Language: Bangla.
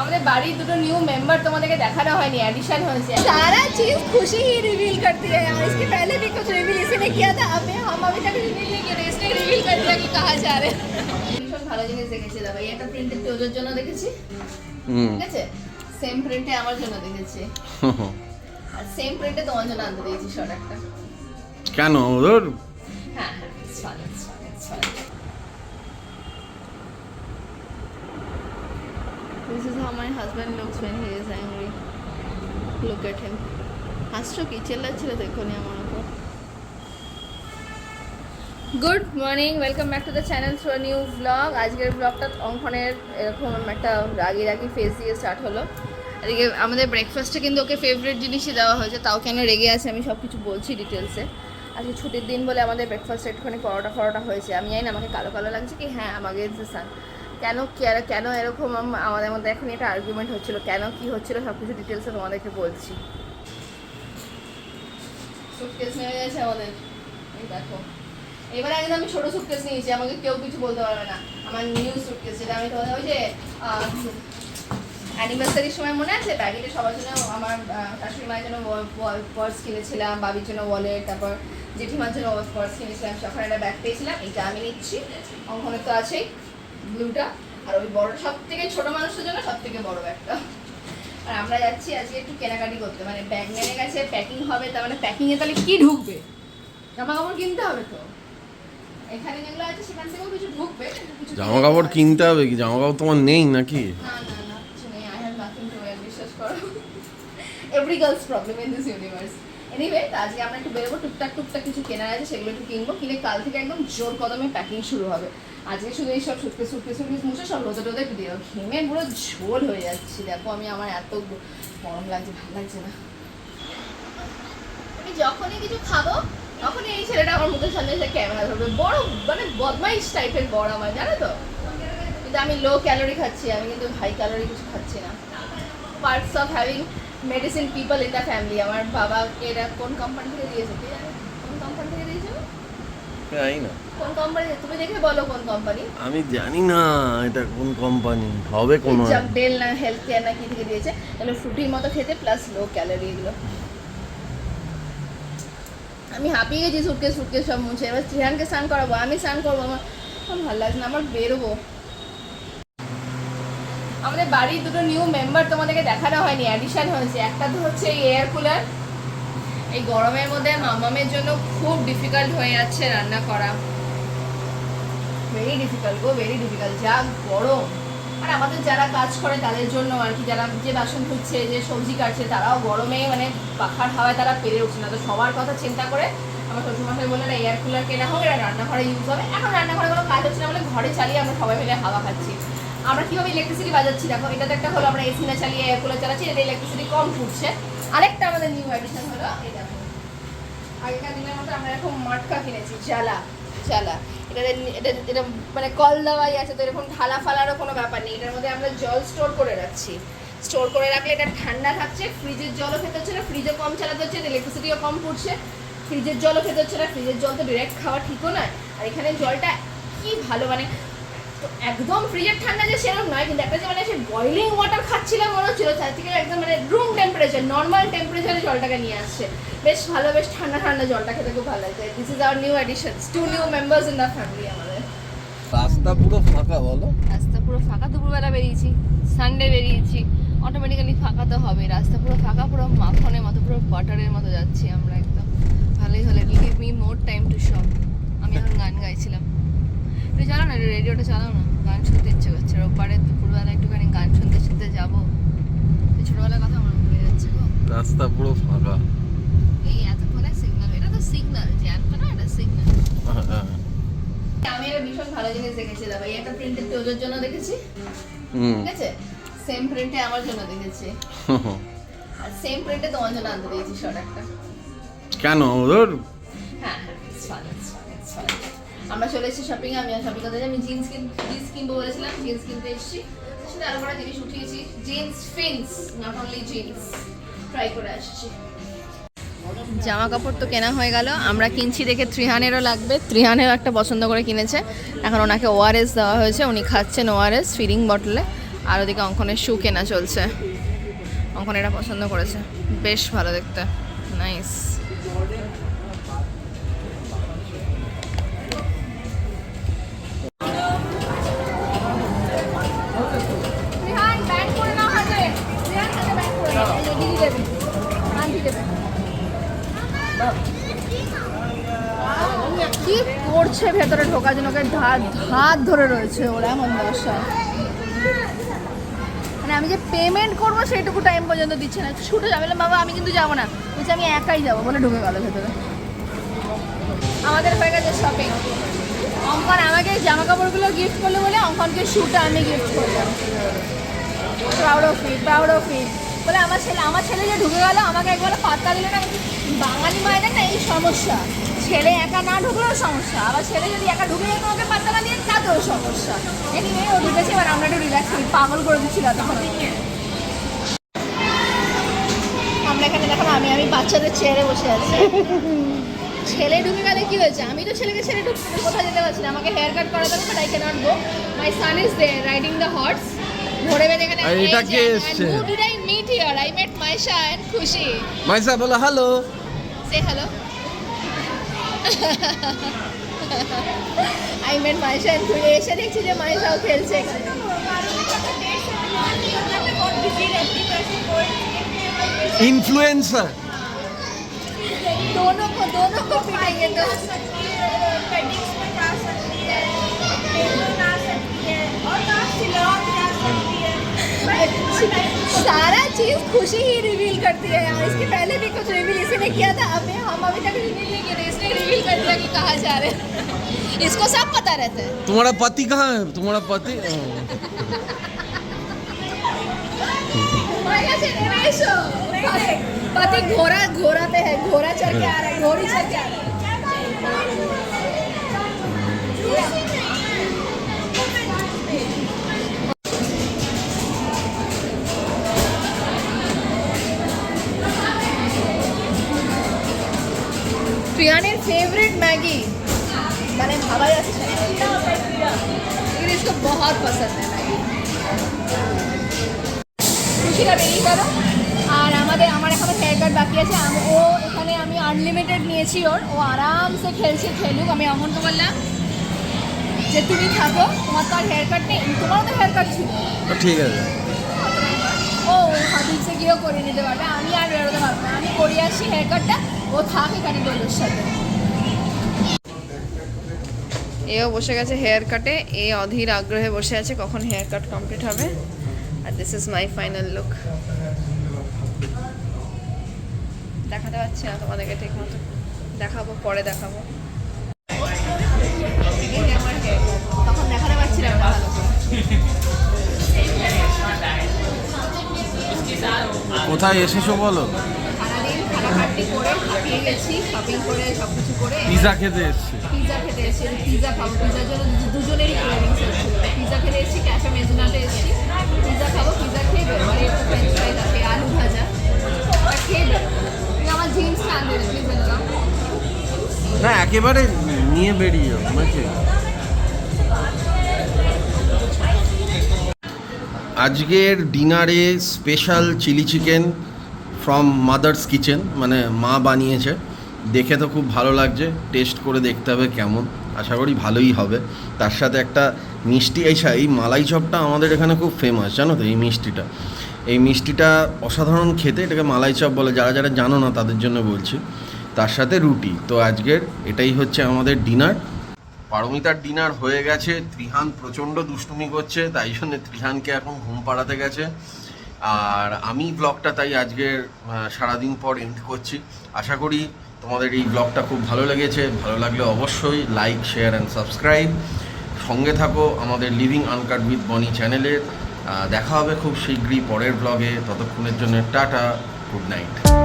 আমাদের बाड़ी দুটো নিউ मेंबर তোমাদেরকে দেখানো হয়নি एडिशन হয়েছে सारा चीज खुशी ही रिवील करती है यार इसके पहले भी कुछ रिवील इसी ने किया था अबे हम अभी तक रिवील नहीं किए थे इसने रिवील कर दिया कि कहाँ जा रहे हैं ভীষণ ভালো জিনিস দেখেছি দাদা এই একটা প্রিন্টেড তোজোর জন্য দেখেছি হুম ঠিক আছে সেম প্রিন্টে আমার জন্য দেখেছি আর সেম প্রিন্টে তোমার জন্য আনতে দিয়েছি শর্ট একটা কেন ওর হ্যাঁ হ্যাঁ it's fine, This is how my husband looks when he is angry. Look at him. হাসছো কি চেল্লাচ্ছিল তো এক্ষুনি আমার উপর good morning welcome back to the channel through new blog আজকের ব্লগটা অঙ্কনের এরকম একটা রাগি রাগি ফেস দিয়ে স্টার্ট হলো। এদিকে আমাদের ব্রেকফাস্টে কিন্তু ওকে ফেভারিট জিনিসই দেওয়া হয়েছে। তাও কেন রেগে আছে আমি সব কিছু বলছি ডিটেলসে আজকে ছুটির দিন বলে আমাদের ব্রেকফাস্ট একটুখানি পরোটা ফরোটা হয়েছে। আমি জানি না, আমাকে কালো কালো লাগছে কি? হ্যাঁ আমাকে সান কেন কেন- কেন এরকম আমাদের মধ্যে এখন একটা আর্গুমেন্ট হচ্ছিল, কেন কি হচ্ছিল সব কিছু ডিটেলসে তোমাদেরকে বলছি। সুটকেস নেমে গেছে আমাদের। এই দেখো। এবারে একদম আমি ছোট সুটকেস নিয়েছি, আমাকে কেউ কিছু বলতে পারবে না। আমার নিউ সুটকেস যেটা আমি তোমাদের ওই যে অ্যানিভার্সারির সময় মনে আছে? ব্যাগেটে সবার জন্য আমার শাশুড়ি মায়ের জন্য পার্স কিনেছিলাম, বাবির জন্য ওয়ালেট তারপর জেঠিমার জন্য পার্স কিনেছিলাম তখন একটা ব্যাগ পেয়েছিলাম এটা আমি নিচ্ছি। অঙ্কনের তো আছেই। ব্লুটা আর ওই বড় সব থেকে ছোট মানুষের জন্য সব থেকে বড় ব্যাগটা আর আমরা যাচ্ছি আজকে একটু কেনাকাটি করতে মানে ব্যাগ নেমে গেছে প্যাকিং হবে তার মানে প্যাকিংয়ে তাহলে কি ঢুকবে? জামা কাপড় কিনতে হবে তো। এখানে যেগুলো আছে সেখান থেকেও কিছু ঢুকবে জামা কাপড় কিনতে হবে। কি? জামা কাপড় তোমার নেই নাকি? না না না কিছু নেই I have nothing to wear বিশ্বাস করো। Every girls problem in this universe anyway আজকে আমরা একটু বেরোবো টুকটাক টুকটাক কিছু কেনার আছে সেগুলো একটু কিনবো কিনে কাল থেকে একদম জোর কদমে প্যাকিং শুরু হবে। আজকে শুধু এই সব সুটকে সুটকে সুটকে মুছে সব রোদে রোদে একটু দিয়ে ঘেমে পুরো ঝোল হয়ে যাচ্ছি। দেখো আমি আমার এত গরম লাগছে, ভালো লাগছে না। আমি যখনই কিছু খাব, তখনই এই ছেলেটা আমার মুখের সামনে এসে ক্যামেরা ধরবে। বড় মানে বদমাইশ টাইপের বড় আমার, জানো তো? কিন্তু আমি লো ক্যালোরি খাচ্ছি, আমি কিন্তু হাই ক্যালোরি কিছু খাচ্ছি না। Parts of having medicine people in the family আমার বাবাকে এটা কোন কোম্পানি থেকে দিয়েছে কে জানে কোন কোম্পানি থেকে দিয়েছে ও? জানি না। কোন কোম্পানি তুমি দেখে বলো কোন কোম্পানি আমি জানি না এটা কোন কোম্পানি হবে কোন না হেলথ কেয়ার না কি থেকে দিয়েছে? এগুলো ফ্রুটির মতো খেতে প্লাস লো ক্যালোরি এগুলো। আমি হাঁপিয়ে গেছি সুটকেস সুটকেস সব মুছে। এবার ত্রিহানকে স্নান করাবো আমি স্নান করব আমার ভালো লাগছে না আমার বেরোবো। আমাদের বাড়ির দুটো নিউ মেম্বার তোমাদেরকে দেখানো হয়নি অ্যাডিশন হয়েছে। একটা তো হচ্ছে এয়ার কুলার এই গরমের মধ্যে মামামের জন্য খুব ডিফিকাল্ট হয়ে যাচ্ছে রান্না করা। Very difficult go very difficult যা গরম। আর আমাদের যারা কাজ করে তাদের জন্য আর কি, যারা যে বাসন ধুচ্ছে, যে সবজি কাটছে, তারাও গরমে মানে পাখার হাওয়ায় তারা পেরে উঠছে না। তো সবার কথা চিন্তা করে আমার শ্বশুরমশাই বললেন এয়ার কুলার কেনা হোক, এটা রান্নাঘরে ইউজ হবে। এখন রান্নাঘরে কোনো কাজ হচ্ছে না বলে ঘরে চালিয়ে আমরা সবাই মিলে হাওয়া খাচ্ছি। আমরা কীভাবে ইলেকট্রিসিটি বাজাচ্ছি? দেখো এটা তো একটা হলো আমরা এসি না চালিয়ে এয়ার কুলার চালাচ্ছি এটা ইলেকট্রিসিটি কম ফুটছে। আরেকটা আমাদের নিউ এডিশন হলো দিনের আমরা এরকম মাটকা কিনেছি, জ্বালা জ্বালা। এটা এটা মানে কল আছে, তো এরকম ফালারও কোনো ব্যাপার নেই, এটার মধ্যে আমরা জল স্টোর করে রাখছি। স্টোর করে রাখলে এটা ঠান্ডা থাকছে ফ্রিজের জলও না কম চালাতে হচ্ছে ইলেকট্রিসিটিও কম পড়ছে। ফ্রিজের জলও না ফ্রিজের জল তো ডিরেক্ট খাওয়া ঠিকও নয়। আর এখানে জলটা কি ভালো মানে একদম ফ্রিজের ঠান্ডা যে সেরকম নয় কিন্তু একটা যে মানে সে বয়লিং ওয়াটার খাচ্ছিলাম মনে হচ্ছিল তার থেকে একদম মানে রুম টেম্পারেচার নর্মাল টেম্পারেচারে জলটাকে নিয়ে আসছে। বেশ ভালো বেশ ঠান্ডা ঠান্ডা জলটা খেতে খুব ভালো লাগছে। This is our new edition to new members in the family আমাদের। রাস্তা পুরো ফাঁকা বলো। রাস্তা পুরো ফাঁকা দুপুরবেলা বেরিয়েছি সানডে বেরিয়েছি অটোমেটিক্যালি ফাঁকা তো হবে রাস্তা পুরো ফাঁকা পুরো মাখনের মতো পুরো বাটারের মতো যাচ্ছি আমরা একদম। ভালোই হলে give me more time to shop আমি এখন গান গাইছিলাম। একটু চালাও না? রেডিওটা চালাও না। গান শুনতে ইচ্ছে করছে। রোববারে দুপুরবেলা একটুখানি গান শুনতে শুনতে যাব। ছোটবেলার কথা আমার মনে পড়ে যাচ্ছে গো। রাস্তা পুরো ফাঁকা। এই এতক্ষণে সিগন্যাল এটা তো সিগন্যাল জানতো না এটা সিগন্যাল হ্যাঁ, আমি একটা ভীষণ ভালো জিনিস দেখেছি দাদা। এই একটা প্রিন্টেড তোজোর জন্য দেখেছি। ঠিক আছে? সেম প্রিন্টে আমার জন্য দেখেছি। আর সেম প্রিন্টে তোমার জন্য আনতে দিয়েছি শর্ট একটা। কেন? ওর হ্যাঁ হ্যাঁ আমরা চলে এসেছি শপিং আমি শপিং করতে আমি জিন্স কিন জিন্স কিনবো বলেছিলাম জিন্স কিনতে এসেছি। সেটা আরও কটা জিনিস উঠিয়েছি। Jeans ফিন্স not only jeans try করে আসছি। জামা কাপড় তো কেনা হয়ে গেল। আমরা কিনছি দেখে ত্রিহানেরও লাগবে। ত্রিহানেরও একটা পছন্দ করে কিনেছে। এখন ওনাকে ওআরএস দেওয়া হয়েছে। উনি খাচ্ছেন ওআরএস ফিডিং বটলে আর ওদিকে অঙ্কনের শু কেনা চলছে। অঙ্কন এটা পছন্দ করেছে। বেশ ভালো দেখতে। নাইস ভেতরে ঢোকার জন্য ওকে ধার ধার রয়েছে ওরা, এমন দশা মানে আমি যে পেমেন্ট করব সেইটুকু টাইম পর্যন্ত দিচ্ছে না। ছুটে যাবে বাবা, আমি কিন্তু যাব না। বলছে, আমি একাই যাব। বলে ঢুকে গেল ভেতরে। আমাদের হয়ে গেছে শপিং অঙ্কন আমাকে জামা কাপড়গুলো গিফট করল বলে অঙ্কনকে শ্যুটা আমি গিফট করলাম। Proud of it proud of it বলে, আমার ছেলে আমার ছেলে যে ঢুকে গেল, আমাকে একবার পাত্তা দিল না, বাঙালি মায়েদের না এই সমস্যা। ছেলে একা না ঢুকলেও সমস্যা আবার ছেলে যদি একা ঢুকে যেত ওকে পাত্তা না দিয়ে তাতেও সমস্যা। এনিওয়ে ও ঢুকেছে এবার আমরা একটু রিল্যাক্স করি পাগল করে দিচ্ছিল তখন আমরা এখানে দেখো আমি আমি বাচ্চাদের চেয়ারে বসে আছি। ছেলে ঢুকে গেলে কি হয়েছে? আমি তো ছেলেকে ছেড়ে ঢুকতে কোথাও যেতে পারছি না। আমাকে হেয়ার কাট করাতে হবে but I can't go my son is the riding the horse বেজে এখানে আর এটা কে এসছে? Who did I meet here I met Maisha and খুশি মাইসা বলো hello say hello I met Maisha and খুশি এসে দেখছি যে মাইশাও খেলছে এখানে ইনফ্লুয়েন্সার दोनों को दोनों को पिटाएंगे तो सारा चीज़ खुशी ही रिवील करती है यार। इसके पहले भी कुछ रिवील इसी ने किया था अभी हम अभी तक रिवील नहीं किए इसने रिवील कर दिया कि कहाँ जा रहे हैं। इसको सब पता रहता है। तुम्हारा पति कहाँ है? तुम्हारा पति। पति घोड़ा घोड़ा पे है घोड़ा चढ़ के आ रहा है घोड़ी चढ़ के आ रहा है। फेवरेट मैगी मैंने भावा लेकिन इसको बहुत पसंद है मैगी খুশিরা বেরিয়ে গেল। আর আমাদের আমার এখন হেয়ার কাট বাকি আছে। ও এখানে আমি আনলিমিটেড নিয়েছি ওর। ও আরামসে খেলছে খেলুক আমি অমনকে বললাম যে তুমি থাকো তোমার তো আর হেয়ার কাট নেই। তোমারও তো হেয়ার কাট ছিল। ঠিক আছে। ও হাবিবসে গিয়েও করে নিতে পারবে। আমি আর বেরোতে পারব না। আমি করে আসি হেয়ার কাটটা ও থাক এখানে দোলের সাথে। এও বসে গেছে হেয়ার কাটে এ অধীর আগ্রহে বসে আছে কখন হেয়ার কাট কমপ্লিট হবে। আর this is my final look দেখাতে পারছি না তোমাদেরকে ঠিক মতো। দেখাবো, পরে দেখাবো। কোথায় এসেছ বলো? খাটাখাটি করে হাঁপিয়ে গেছি শপিং করে সব কিছু করে। পিজা খেতে এসছি। পিজা খেতে এসেছি পিজা খাব। পিজার জন্য দুজনেরই ক্রেভিংস পিজা খেতে এসেছি ক্যাফে মেজুনাতে এসেছি। পিজা খাব পিজা খেয়ে বেরো আর একটু ফ্রেঞ্চ ফ্রাইজ আছে আলু ভাজা। খেয়ে বেরো আমার জিন্সটা আনবে প্লিজ এনে দাও না। একেবারে নিয়ে বেরিয়ে যাও আজকের ডিনারে special chilli chicken from mother's kitchen মানে মা বানিয়েছে। দেখে তো খুব ভালো লাগছে টেস্ট করে দেখতে হবে কেমন। আশা করি ভালোই হবে। তার সাথে একটা মিষ্টি, এই সা- এই মালাই চপটা আমাদের এখানে খুব ফেমাস জানো তো এই মিষ্টিটা। এই মিষ্টিটা অসাধারণ খেতে, এটাকে মালাই চপ বলে, যারা যারা জানো না, তাদের জন্য বলছি। তার সাথে রুটি। তো আজকের এটাই হচ্ছে আমাদের ডিনার পারমিতার ডিনার হয়ে গেছে, ত্রিহান প্রচণ্ড দুষ্টুমি করছে, তাই জন্য ত্রিহানকে এখন ঘুম পাড়াতে গেছে। আর আমি ব্লগটা তাই আজকের সারাদিন পর এন্ড করছি। আশা করি তোমাদের এই ব্লগটা খুব ভালো লেগেছে। ভালো লাগলে অবশ্যই লাইক শেয়ার অ্যান্ড সাবস্ক্রাইব সঙ্গে থাকো আমাদের লিভিং আনকাট উইথ বনি চ্যানেলের দেখা হবে খুব শীঘ্রই পরের ব্লগে ততক্ষণের জন্য টাটা গুড নাইট